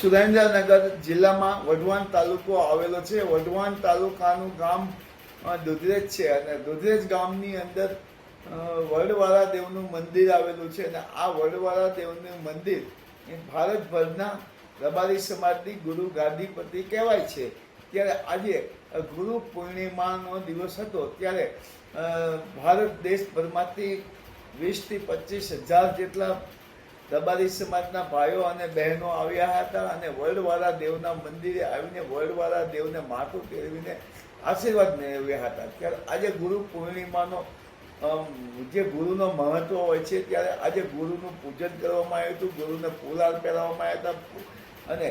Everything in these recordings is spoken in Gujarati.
સુરેન્દ્રનગર જિલ્લામાં વઢવાણ તાલુકો આવેલો છે. વઢવાણ તાલુકાનું ગામ દુધરેજ છે અને દુધરેજ ગામની અંદર વડવાળા દેવનું મંદિર આવેલું છે અને આ વડવાળા દેવનું મંદિર એ ભારતભરના રબારી સમાજની ગુરુ ગાદીપતિ કહેવાય છે. ત્યારે આજે ગુરુ પૂર્ણિમાનો દિવસ હતો. ત્યારે ભારત દેશભરમાંથી વીસથી પચીસ હજાર જેટલા રબારી સમાજના ભાઈઓ અને બહેનો આવ્યા હતા અને વડવાળા દેવના મંદિરે આવીને વડવાળા દેવને માથું ફેરવીને આશીર્વાદ મેળવ્યા હતા. ત્યારે આજે ગુરુ પૂર્ણિમાનો જે ગુરુનો મહત્વ હોય છે, ત્યારે આજે ગુરુનું પૂજન કરવામાં આવ્યું હતું. ગુરુને ફૂલહાર પહેરાવવામાં આવ્યા હતા. અને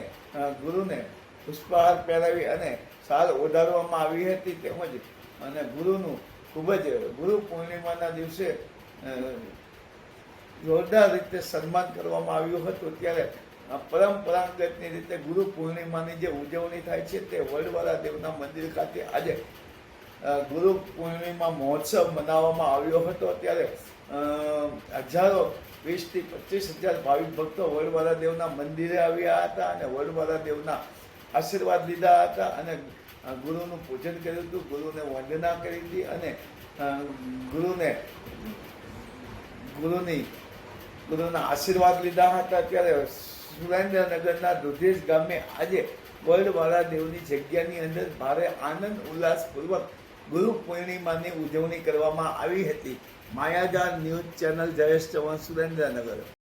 ગુરુને પુષ્પહાર પહેરાવી અને સાલ ઓઢાડવામાં આવી હતી તેમજ, અને ગુરુનું ખૂબ જ, ગુરુ પૂર્ણિમાના દિવસે જોરદાર રીતે સન્માન કરવામાં આવ્યું હતું ત્યારે પરંપરાગતની રીતે ગુરુ પૂર્ણિમાની જે ઉજવણી થાય છે તે વડવાળા દેવના મંદિર ખાતે આજે ગુરુ પૂર્ણિમા મહોત્સવ મનાવવામાં આવ્યો હતો ત્યારે હજારો વીસથી પચીસ હજાર ભાવિક ભક્તો વડવાળા દેવના મંદિરે આવ્યા હતા અને વડવાળા દેવના આશીર્વાદ લીધા હતા અને ગુરુનું પૂજન કર્યું હતું, ગુરુને વંદના કરી હતી અને ગુરુને, ગુરુની ગુરુના આશીર્વાદ લીધા હતા. ત્યારે સુરેન્દ્રનગરના દુધેશ ગામે આજે વડવાળા દેવની જગ્યાની અંદર ભારે આનંદ, ઉલ્લાસપૂર્વક ગુરુ પૂર્ણિમાની ઉજવણી કરવામાં આવી હતી. માયાજાર ન્યૂઝ ચેનલ જયેશ ચૌહાણ, સુરેન્દ્રનગર.